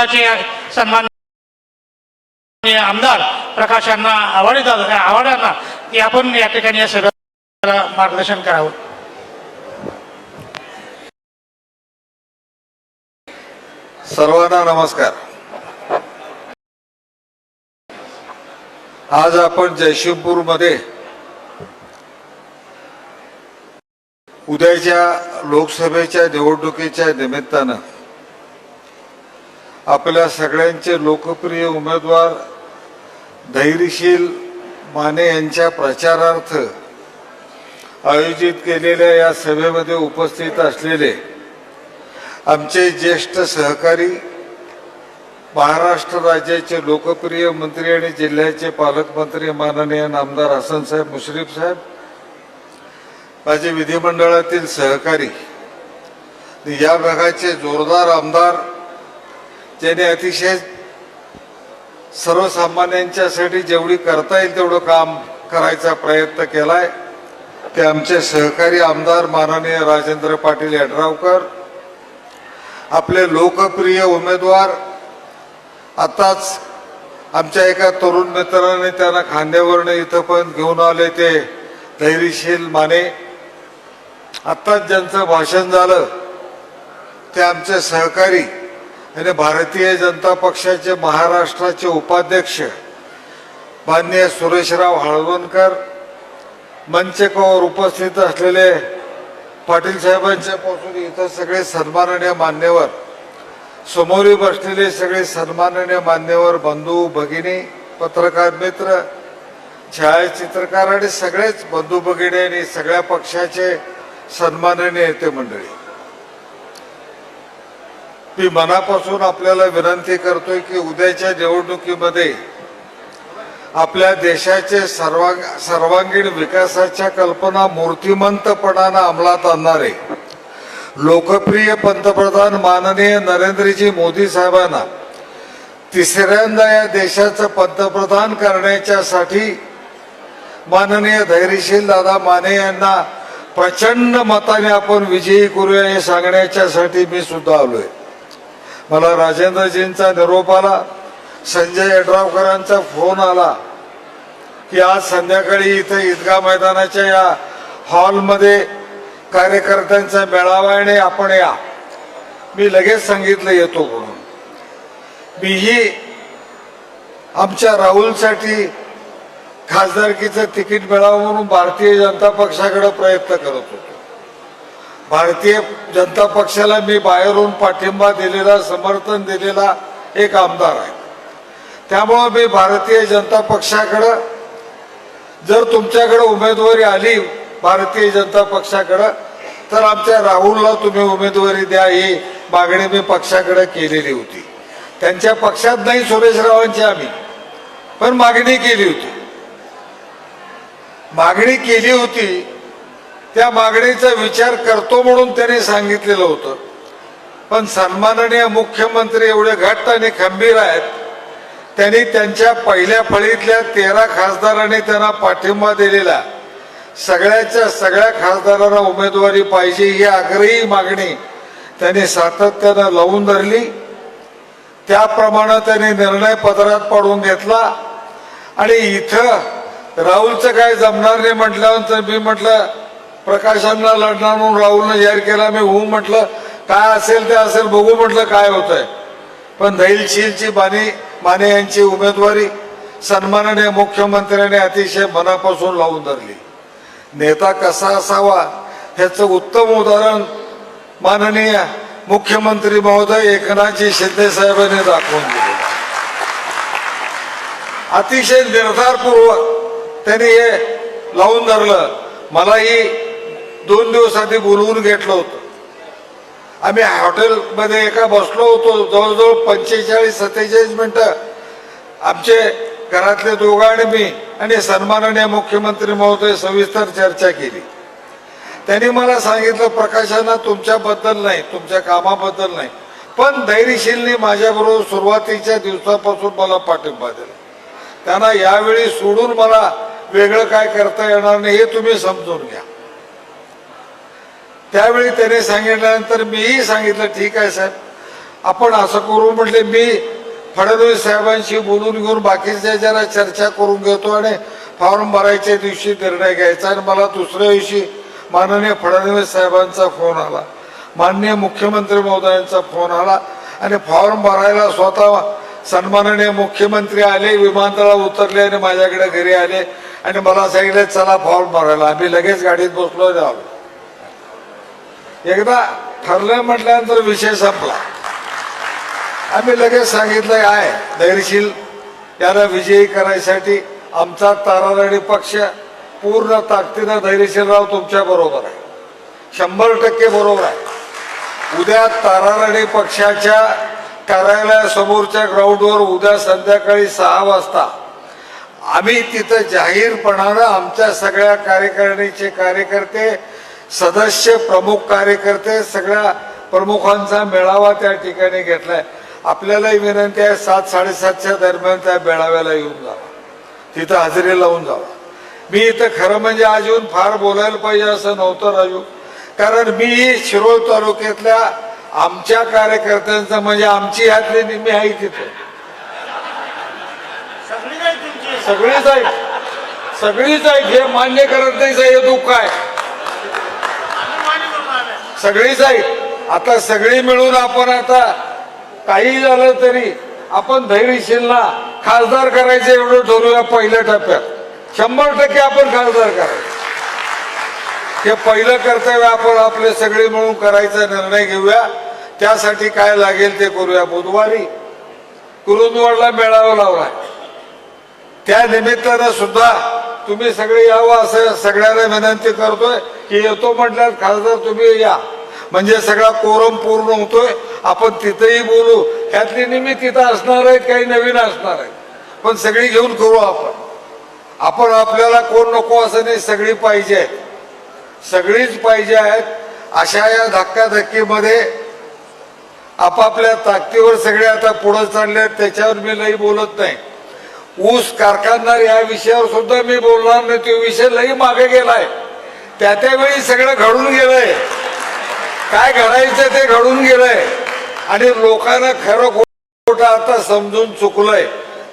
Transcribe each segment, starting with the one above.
विभागाचे सन्मान आमदार प्रकाशांना यांना आव्हाडित आव्हाडांना की आपण या ठिकाणी या सभेला मार्गदर्शन करावं. सर्वांना नमस्कार. आज आपण जयशिंगपूरमध्ये उद्याच्या लोकसभेच्या निवडणुकीच्या निमित्तानं आपल्या सगळ्यांचे लोकप्रिय उमेदवार धैर्यशील माने यांच्या प्रचारार्थ आयोजित केलेल्या या सभेमध्ये उपस्थित असलेले आमचे ज्येष्ठ सहकारी महाराष्ट्र राज्याचे लोकप्रिय मंत्री आणि जिल्ह्याचे पालकमंत्री माननीय नामदार हसनसाहेब मुश्रीफ साहेब माझे विधिमंडळातील सहकारी या भागाचे जोरदार आमदार ज्याने अतिशय सर्वसामान्यांच्यासाठी जेवढी करता येईल तेवढं काम करायचा प्रयत्न केलाय. ते आमचे सहकारी आमदार माननीय राजेंद्र पाटील यड्रावकर आपले लोकप्रिय उमेदवार आताच आमच्या एका तरुण मित्राने त्यांना खांद्यावरनं इथं पण घेऊन आले ते धैर्यशील माने. आत्ताच ज्यांचं भाषण झालं ते आमचे सहकारी आणि भारतीय जनता पक्षाचे महाराष्ट्राचे उपाध्यक्ष माननीय सुरेशराव हळवणकर मंचकावर उपस्थित असलेले पाटील साहेबांच्या पासून इथं सगळे सन्माननीय मान्यवर समोरी बसलेले सगळे सन्माननीय मान्यवर बंधू भगिनी पत्रकार मित्र छायाचित्रकार आणि सगळेच बंधू भगिनी आणि सगळ्या पक्षाचे सन्माननीय नेते मंडळी. मी मनापासून आपल्याला विनंती करतोय की उद्याच्या निवडणुकीमध्ये आपल्या देशाचे सर्वांग सर्वांगीण विकासाच्या कल्पना मूर्तिमंतपणानं अंमलात आणणारे लोकप्रिय पंतप्रधान माननीय नरेंद्रजी मोदी साहेबांना तिसऱ्यांदा या देशाचं पंतप्रधान करण्याच्यासाठी माननीय धैर्यशील दादा माने यांना प्रचंड मताने आपण विजयी करूया हे सांगण्याच्यासाठी मी सुद्धा आलोय. मला राजेंद्रजींचा निरोप आला. संजय यड्रावकरांचा फोन आला की आज संध्याकाळी इथे ईदगा मैदानाच्या या हॉलमध्ये कार्यकर्त्यांचा मेळावा आहे आणि आपण या. मी लगेच सांगितलं येतो म्हणून. मीही आमच्या राहुलसाठी खासदारकीचं तिकीट मिळावं म्हणून भारतीय जनता पक्षाकडे प्रयत्न करत होतो. भारतीय जनता पक्षाला मी बाहेरून पाठिंबा दिलेला समर्थन दिलेला एक आमदार आहे. त्यामुळं मी भारतीय जनता पक्षाकडं जर तुमच्याकडं उमेदवारी आली भारतीय जनता पक्षाकडं तर आमच्या राहुलला तुम्ही उमेदवारी द्या ही मागणी मी पक्षाकडे केलेली होती. त्यांच्या पक्षात नाही सुरेशरावांची आम्ही पण मागणी केली होती. मागणी केली होती त्या मागणीचा विचार करतो म्हणून त्यांनी सांगितलेलं होतं. पण सन्माननीय मुख्यमंत्री एवढे घट्ट आणि खंबीर आहेत. त्यांनी त्यांच्या पहिल्या फळीतल्या तेरा खासदारांनी त्यांना पाठिंबा दिलेला. सगळ्याच्या सगळ्या खासदारांना उमेदवारी पाहिजे ही आग्रही मागणी त्यांनी सातत्यानं लावून धरली. त्याप्रमाणे त्यांनी निर्णय पदरात पाडून घेतला. आणि इथं राहुलचं काय जमणार नाही म्हटल्यानंतर मी म्हटलं प्रकाशांना लढणार म्हणून राहुलनं जाहीर केला. मी हो म्हटलं काय असेल ते असेल बघू म्हटलं काय होत आहे पण धैलशीलची बानी माने यांची उमेदवारी सन्माननीय मुख्यमंत्र्यांनी अतिशय मनापासून लावून धरली. नेता कसा असावा ह्याचं उत्तम उदाहरण माननीय मुख्यमंत्री महोदय एकनाथजी शिंदे साहेबांनी दाखवून दिले. अतिशय निर्धारपूर्वक त्यांनी हे लावून धरलं. मलाही दोन दिवस आधी बोलवून घेतलं होतं. आम्ही हॉटेलमध्ये एका बसलो होतो जवळजवळ पंचेचाळीस सत्तेचाळीस मिनटं. आमचे घरातले दोघं आणि मी आणि सन्माननीय मुख्यमंत्री महोदय सविस्तर चर्चा केली. त्यांनी मला सांगितलं प्रकाशांना तुमच्याबद्दल नाही तुमच्या कामाबद्दल नाही पण धैर्यशीलनी माझ्याबरोबर सुरुवातीच्या दिवसापासून मला पाठिंबा दिला. त्यांना यावेळी सोडून मला वेगळं काय करता येणार नाही हे तुम्ही समजून घ्या. त्यावेळी त्याने सांगितल्यानंतर मीही सांगितलं ठीक आहे साहेब आपण असं करू म्हटले मी फडणवीस साहेबांशी बोलून घेऊन बाकीच्या जरा चर्चा करून घेतो आणि फॉर्म भरायच्या दिवशी निर्णय घ्यायचा आणि मला दुसऱ्या दिवशी माननीय फडणवीस साहेबांचा फोन आला माननीय मुख्यमंत्री महोदयांचा फोन आला आणि फॉर्म भरायला स्वतः सन्माननीय मुख्यमंत्री आले विमानतळावर उतरले आणि माझ्याकडे घरी आले आणि मला सांगितले चला फॉर्म भरायला आम्ही लगेच गाडीत बसलो आणि आलो. एकदा ठरलं म्हटल्यानंतर विषय संपला. आम्ही लगेच सांगितलं आहे धैर्यशील. याला विजयी करायसाठी आमचा ताराराणी पक्ष पूर्ण ताकदीनं धैर्यशीलराव तुमच्या बरोबर आहे. शंभर टक्के बरोबर आहे. उद्या ताराराणी पक्षाच्या कार्यालयासमोरच्या ग्राउंडवर उद्या संध्याकाळी सहा वाजता आम्ही तिथं जाहीरपणानं आमच्या सगळ्या कार्यकारिणीचे कार्यकर्ते सदस्य प्रमुख कार्यकर्ते सगळ्या प्रमुखांचा मेळावा त्या ठिकाणी घेतलाय. आपल्यालाही विनंती आहे सात साडेसातच्या दरम्यान त्या मेळाव्याला येऊन जावा तिथं हजेरी लावून जावा मी इथं खरं म्हणजे आज येऊन फार बोलायला पाहिजे असं नव्हतं राजू. कारण मी शिरोळ तालुक्यातल्या आमच्या कार्यकर्त्यांचं म्हणजे आमची ह्यातली निम्मी आहे तिथे. सगळीच आहेत सगळीच आहेत. हे मान्य करत नाही हे दुःख आहे. सगळीच आहेत आता सगळी मिळून आपण आता काही झालं तरी आपण धैर्यशीलना खासदार करायचं एवढं ठरवूया पहिल्या टप्प्यात. शंभर टक्के आपण खासदार करायचं. हे पहिलं कर्तव्य आपण आपले सगळे मिळून करायचा निर्णय घेऊया. त्यासाठी काय लागेल ते करूया बुधवारी. कुरुंदवाडला मेळावा लावलाय त्या निमित्तानं सुद्धा तुम्ही सगळे यावं असं सगळ्यांना विनंती करतोय. की येतो म्हटल्यावर खासदार तुम्ही या. म्हणजे सगळा कोरम पूर्ण होतोय. आपण तिथेही बोलू. ह्यातली नेहमी तिथं असणार आहेत काही नवीन असणार आहेत. पण सगळी घेऊन करू आपण. आपण आपल्याला कोण नको असं नाही सगळी पाहिजे आहेत. सगळीच पाहिजे आहेत. अशा या धक्काधक्कीमध्ये आपापल्या ताकदीवर सगळे आता पुढे चालले आहेत. त्याच्यावर मी लई बोलत नाही. ऊस कारखानदार या विषयावर सुद्धा मी बोलणार नाही. तो विषय लई मागे गेलाय. त्या त्यावेळी सगळं घडून गेलंय. काय घडायचं ते घडून गेलंय. आणि लोकांना खरं खोटं आता समजून चुकलंय.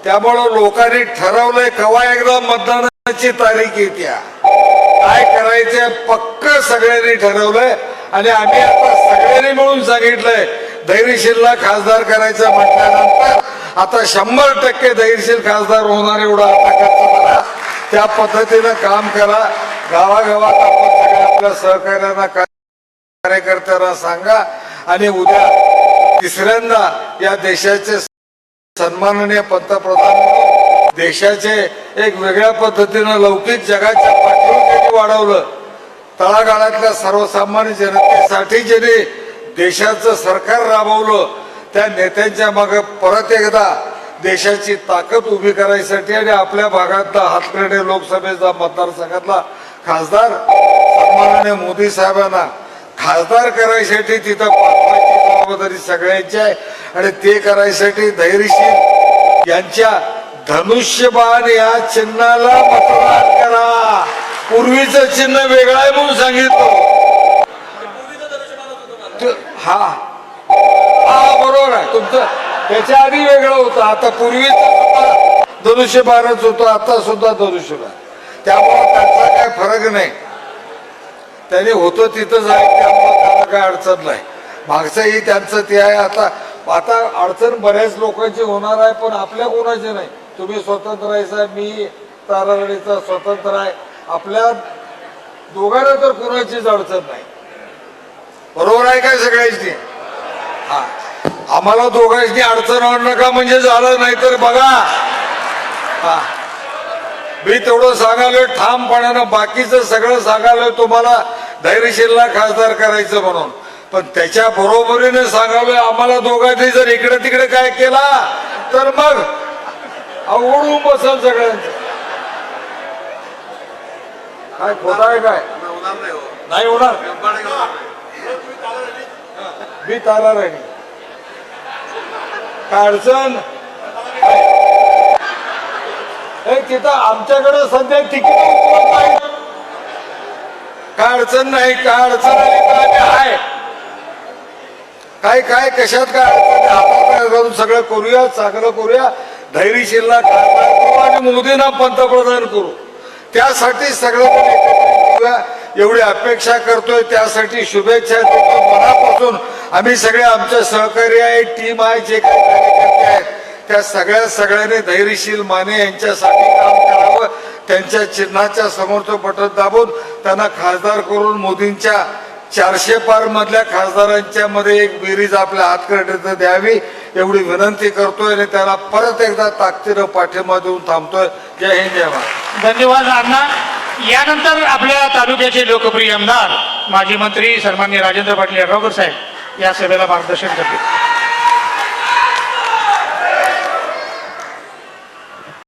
त्यामुळं लोकांनी ठरवलंय कवा एकदा मतदानाची तारीख येत्या. काय करायचंय पक्क सगळ्यांनी ठरवलंय. आणि आम्ही आता सगळ्यांनी मिळून सांगितलंय धैर्यशीलला खासदार करायचं म्हटल्यानंतर आता शंभर टक्के धैर्यशील खासदार होणार एवढा आता खर्च करा. त्या पद्धतीनं काम करा. गावागावात आपण सगळ्या आपल्या सहकार्यांना कार्यकर्त्यांना सांगा आणि उद्या तिसऱ्यांदा या देशाचे सन्माननीय पंतप्रधान देशाचे एक वेगळ्या पद्धतीनं लौकिक जगाच्या पाठीवर त्यांनी वाढवलं. तळागाळातल्या सर्वसामान्य जनतेसाठी ज्यांनी देशाचं सरकार राबवलं त्या नेत्यांच्या मागे परत एकदा देशाची ताकद उभी करायसाठी आणि आपल्या भागातला हातकर्णे लोकसभेचा मतदारसंघातला खासदार सन्माननीय मोदी साहेबांना खासदार करायसाठी तिथं पाठवायची जबाबदारी सगळ्यांची आहे. आणि ते करायसाठी धैर्यशील यांच्या धनुष्यबाण या चिन्हाला मतदान करा. पूर्वीचं चिन्ह वेगळं आहे म्हणून सांगितलं. हा. हा बरोबर आहे. तुमचं त्याच्या आधी वेगळं होतं. आता पूर्वीच धनुष्यबाणच होतं. आता सुद्धा धनुष्यबाण. त्यामुळे त्याचा काय फरक नाही. त्याने होतं तिथंच आहे त्यामुळे त्याला काय अडचण नाही. मागचंही त्यांचं ते आहे. आता आता अडचण बऱ्याच लोकांची होणार आहे पण आपल्या कोणाची नाही? तुम्ही स्वतंत्र आहे साहेब मी तारावडीचा स्वतंत्र आहे. आपल्या दोघांना तर कोणाचीच अडचण नाही. बरोबर आहे काय सगळ्यांची? हा. आम्हाला दोघांची अडचण आणू नका म्हणजे झालं नाही तर बघा. हा. मी तेवढं सांगालोय ठामपणानं बाकीचं सगळं सांगालोय तुम्हाला धैर्यशीलला खासदार करायचं म्हणून. पण त्याच्या बरोबरीने सांगालोय आम्हाला दोघांनी जर इकडे तिकडे काय केला तर मग अवघडून बसल सगळ्यांचं. काय खोट आहे काय? नाही होणार मी तारा राहिली. काय अडचण? हे तिथं आमच्याकडे सध्या तिकीट उपलब्ध आहे काय अडचण नाही काय अडचण आली तर आम्ही आहे. काय काय कशात काय अडचण आहे, जाऊन सगळं करूया चांगलं करूया. धैर्यशीलला करू आणि मोदींना पंतप्रधान करू. त्यासाठी सगळं एवढी अपेक्षा करतोय त्यासाठी शुभेच्छा देतो. मनापासून आम्ही सगळे आमच्या सहकारी आहे टीम आहे जे काही कार्यकर्ते आहेत. त्या सगळ्या सगळ्यांनी धैर्यशील माने यांच्यासाठी काम करावं त्यांच्या चिन्हाच्या समोर तो बटन दाबून त्यांना खासदार करून मोदींच्या चारशे पार मधल्या खासदारांच्या मध्ये एक बेरीज आपल्या हातकर्डीत द्यावी एवढी विनंती करतोय आणि त्याला परत एकदा ताकदीनं पाठिंबा देऊन थांबतोय. जय हिंद जय भारत. धन्यवाद अण्णा. यानंतर आपल्या तालुक्याचे लोकप्रिय आमदार माजी मंत्री सन्मान्य राजेंद्र पाटील यड्रावकर साहेब या सभेला मार्गदर्शन करतील.